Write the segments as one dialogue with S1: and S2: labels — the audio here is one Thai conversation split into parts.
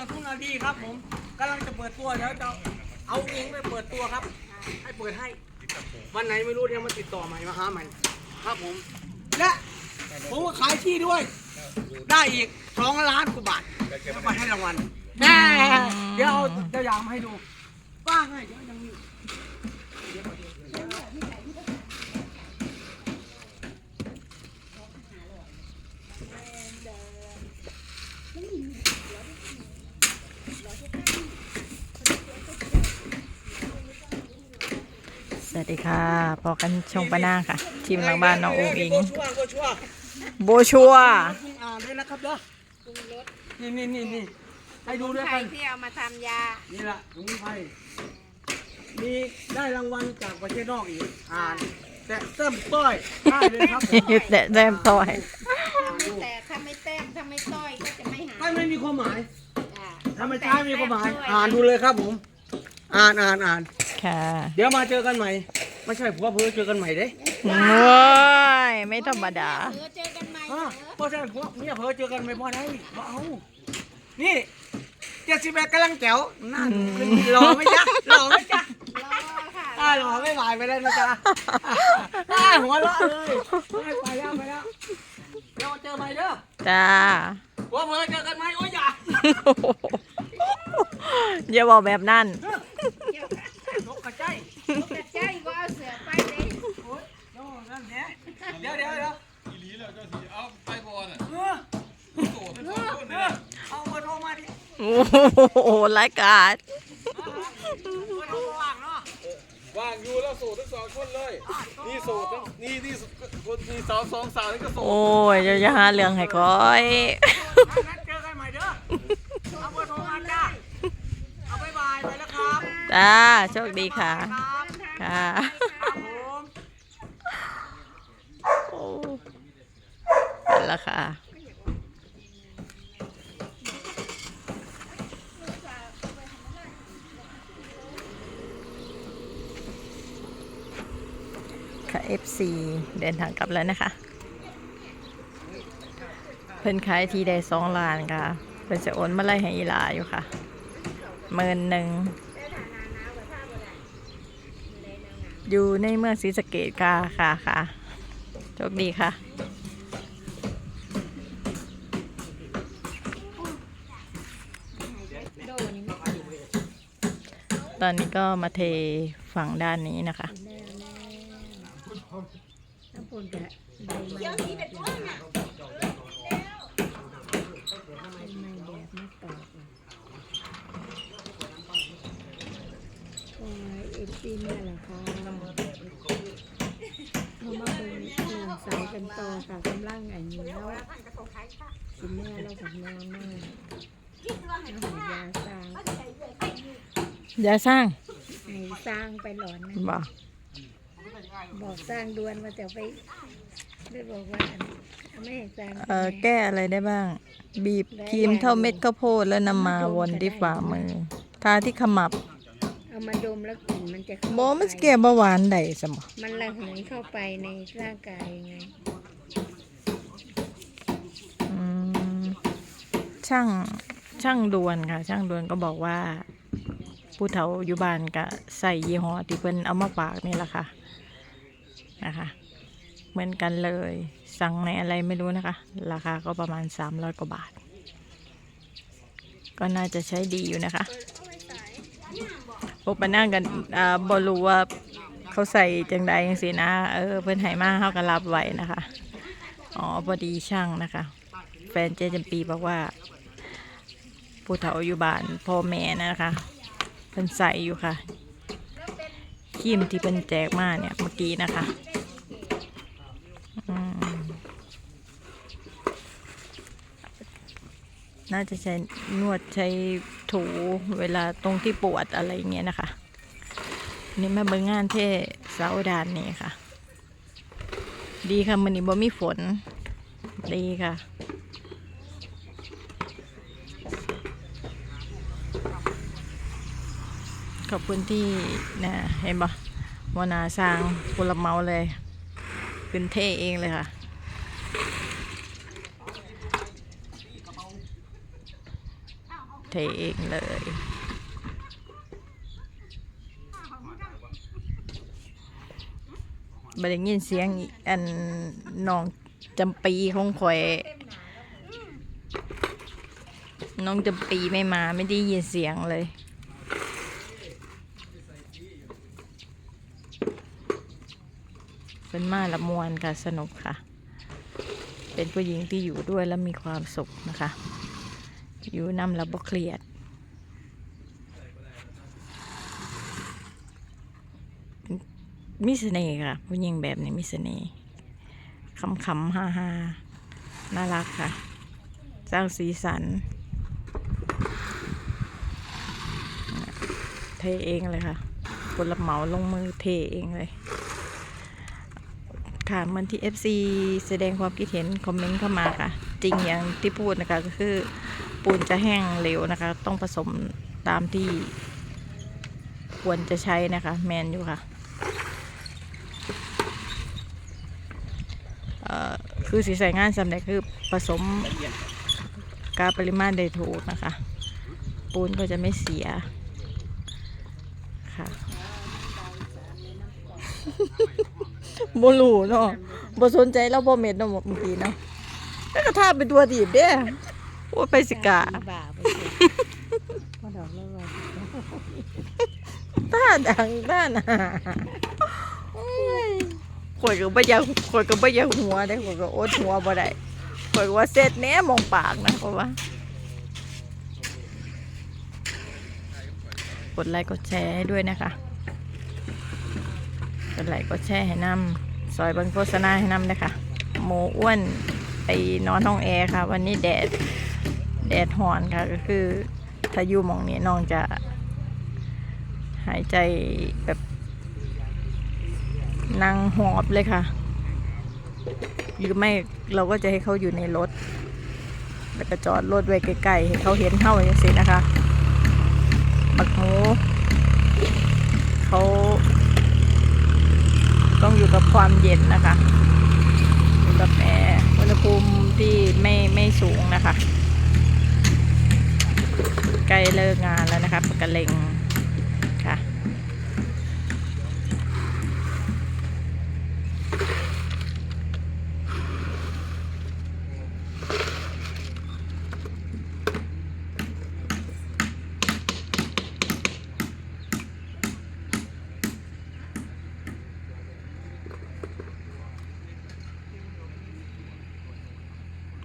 S1: อทุกนาทีครับผมกำลังจะเปิดตัวเดี๋ยวจะเอาเองไปเปิดตัวครับ ให้เปิดให้ วันไหนไม่รู้เดี๋ยวมาติดต่อใหม่มาหาใหม่ครับผม และผมก็ขายที่ด้วย ได้อีกสองล้านกว่าบาทจะมาให้รางวัลแน่เดี๋ยวเอาตัวอย่างมาให้ดูป้าให้เดี๋ยวยังมี
S2: สวัสดีค่ะพอกันชงปะหน้าค่ะ ทีมหลังบ้านน้องอุ๋งอิง
S1: บัวชัวร์บัวชัวร์
S2: โบชัว
S1: คุณอ่านด้วยนะครับเด้อ
S3: ปรุงรส
S1: นี่นี่นี่นี่ให้ดูด้วย
S3: ไข่
S1: กัน
S3: ที่เอามาทำยา
S1: นี่แหละสมุนไพรมีได้รางวัลจากประเทศนอกอีกอ่านแต่เติมต้อยได้เลยครับผม
S2: หยุดแต่แต้มต่อย
S3: ถ้าไม่แต่ถ้าไม่แต้มถ้าไม่ต้อยก็จะไม่หา
S1: ไม่ไม่มีความหมาย
S3: อ่า
S1: ถ้าไม่ใช้มีความหมาย
S3: แต้
S1: อ่านดูเลยครับผม อ่านอ่านอ่าน
S2: ค่ะ
S1: เดี๋ยวมาเจอกันใหม่ ไม่ใช่ผัวเพื่อเจอกันใหม่เด้
S2: โว้ยไม่ธรรมดา
S3: เออเจอกันใหม่
S1: อ่า
S3: เออ
S1: เพราะใช่ผัวเมียเพื่อเจอกันไม่พอได้บ่เอา นี่เจ็ดสิบแปดกำลังแจ๋วนั่นรอไหม่จ๊ะรอไหม่จ๊ะ
S3: รอค่ะ
S1: อ่ารอไม่ไหวไปแล้วนะจ๊ะอ่าหัวเราะเลยไม่ไปแล้วไปแล้วเดี๋ยวมาเจอใหม่เด้อ
S2: จ้า
S1: ผัวเพื่อเจอกันไหมโอ้ยอย่า
S2: อย่าบอกแบบนั้น
S1: โอ้โหรา
S2: ยการ
S1: ว่างเนาะ
S4: ว่างอยู่แล้วโสดทั้งสองคนเลย นี่โสดทั้งนี่นี่คนนี่สาวสองสาวนี่ก็โสด
S2: โอ้ยจะจะหาเรื่องให้ก้อย
S1: งั้นเจอกันใหม่เด้อเอาเบอร์โทรมาจ้าเอาบายบายไปแล้วครับ
S2: จ้าโชคดีค่ะ
S1: ค่ะ ครับผม
S2: โอ้ไปและค่ะ ค่เดินทางกลับแล้วนะคะ เพิ่นขายทีได้สองล้านค่ะ เพิ่นจะโอนมาไล่ให้อีลาอยู่ค่ะหมื่นหนึ่งอยู่ในเมืองศรีสะเกดค่ะค่ะค่ะโชคดีค่ะตอนนี้ก็มาเทฝั่งด้านนี้นะคะ
S3: น้ำปูนจะได้ไหมเดี๋ยวนี้เด็กน้อยน่ะไม่แบบไม่ตอกอะโอ้ยเอฟซีเนี่ยแหละค่ะเขามาเป็นหนึ่งสายกันต่อค่ะกำลังอันนี้แล้วสิแม่เรากับแม่มากเอาหายาสร้าง
S2: อย่าสร้าง
S3: ให้สร้างไปหลอนนะ
S2: บอก
S3: บอกสร้างดวนมาแต่ไปได้บอกว่าไม่ให้สร้าง
S2: เออแก้อะไรได้บ้าง บีบครีมเท่าเม็ดข้าวโพดแล้วนำมาวนที่ฝ่ามือ ทาที่ขมับ
S3: เอามาดมแล้วกลิ่นมันจะเข้า
S2: โบมัน
S3: ไป
S2: สแก่เบาหวานได้สมอ
S3: มันระเหยเข้าไปในร่างกายไง
S2: อืมช่างช่างดวนค่ะ ช่างดวนก็บอกว่าผู้เฒ่าอยู่บ้านก็ใส่ยี่ห้อที่เพิ่นเอามาฝากนี่แหละค่ะ นะคะ เหมือนกันเลย สั่งในอะไรไม่รู้นะคะ ราคาก็ประมาณ 300 กว่าบาท ก็น่าจะใช้ดีอยู่นะคะพวกปนั่งกันอ่าบรู้ว่าเขาใส่จังใดจังสินะ เออ เพิ่นให้มาเขาก็รับไว้นะคะ อ๋อพอดีช่างนะคะ แฟนเจจำปีบอกว่า ผู้เฒ่าอยู่บ้านพ่อแม่นะคะเพิ่นใส่อยู่ค่ะครีมที่เพิ่นแจกมาเนี่ยเมื่อกี้นะคะอืม น่าจะใช้นวดใช้ถูเวลาตรงที่ปวดอะไรอย่างเงี้ยนะคะ นี่มาเบิ่งงานเท่เสาดานนี่ค่ะ ดีค่ะมันนี้บ่มีฝน ดีค่ะขอบคุณที่นะเห็นปะวานาสร้างพลเมาเลยขึ้นเท่เองเลยค่ะ เทเองเลยบ่ได้ยินเสียงอันน้องจำปีของข่อย น้องจำปีไม่มาไม่ได้ยินเสียงเลยเป็นมาละมวนค่ะ สนุกค่ะ เป็นผู้หญิงที่อยู่ด้วยแล้วมีความสุขนะคะ อยู่นำแล้วบ่เครียด มีเสน่ห์ค่ะ ผู้หญิงแบบนี้มีเสน่ห์คำคำๆฮ่าฮ่าน่ารักค่ะ สร้างสีสัน เทเองเลยค่ะคนรับเหมาลงมือเทเองเลยค่ะเหมือนที่ FC แสดงความคิดเห็น คอมเมนต์เข้ามาค่ะ จริงอย่างที่พูดนะคะก็คือ ปูนจะแห้งเร็วนะคะ ต้องผสมตามที่ควรจะใช้นะคะ แมนอยู่ค่ะคือสีใส่งานสำเร็จคือผสมกาปริมาณได้ถูกนะคะ ปูนก็จะไม่เสียค่ะบรูเนาะบ่สนใจเราบ่เม็ดเนาะบางทีเนาะแล้วก็ท่าเป็นตัวดีบเด้ โอ้ยไปสิกา
S3: บ้าไปเสียพอดอกแล้วว่า
S2: ท่าดังท่าหนาโอ้ยข่อยก็บ่อยากข่อยก็บ่อยากหัวได้ข่อยก็อดหัวบ่ได้ข่อยก็ว่าเสร็จแหน่มองปากนะเพราะว่ากดไลค์กดแชร์ให้ด้วยนะคะกดไลค์กดแชร์ให้นำซอยเบังโฆษณาให้นำนะคะหมูอ้วนไปนอนห้องแอร์ค่ะ วันนี้แดด แดดหอนค่ะก็คือถ้าอยู่มองนี้น้องจะหายใจแบบนั่งหอบเลยค่ะ หรือไม่เราก็จะให้เขาอยู่ในรถ แล้วก็จอดรถไว้ใกล้ๆให้เขาเห็นเท่าอย่างนี้นะคะบักหมูเขาต้องอยู่กับความเย็นนะคะอยู่กับแอร์อุณหภูมิที่ไม่ไม่สูงนะคะ ใกล้เลิกงานแล้วนะคะปกระเลงค่ะ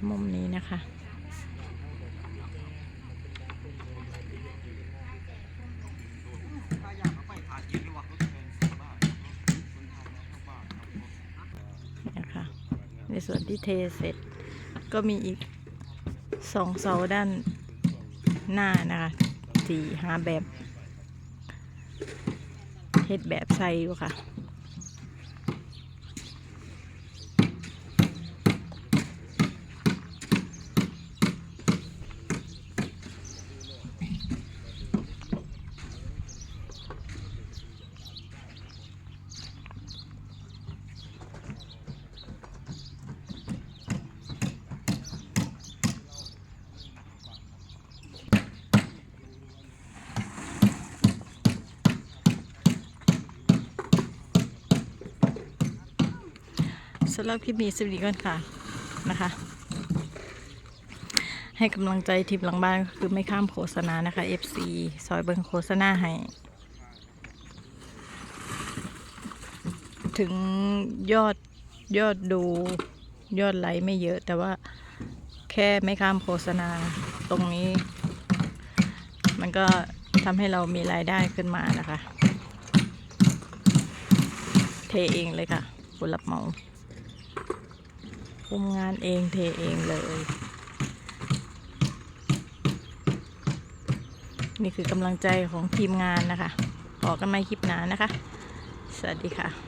S2: มุมนี้นะคะ ในส่วนที่เทเสร็จ ก็มีอีกสองเสาด้านหน้านะคะสี่หาแบบเฮ็ดแบบใส่อยู่ค่ะ สำหรับคลิปนี้สวัสดีก่อนค่ะนะคะ ให้กำลังใจทีมหลังบ้านคือไม่ข้ามโฆษณานะคะ FC ซอยเบิงโฆษณาให้ ถึงยอดยอดดูยอดไลค์ไม่เยอะ แต่ว่าแค่ไม่ข้ามโฆษณาตรงนี้ มันก็ทำให้เรามีรายได้ขึ้นมานะคะ เทเองเลยค่ะผู้รับเหมา คุมงานเองเทเองเลย นี่คือกำลังใจของทีมงานนะคะพอกกันไม่คลิปหนานะคะ สวัสดีค่ะ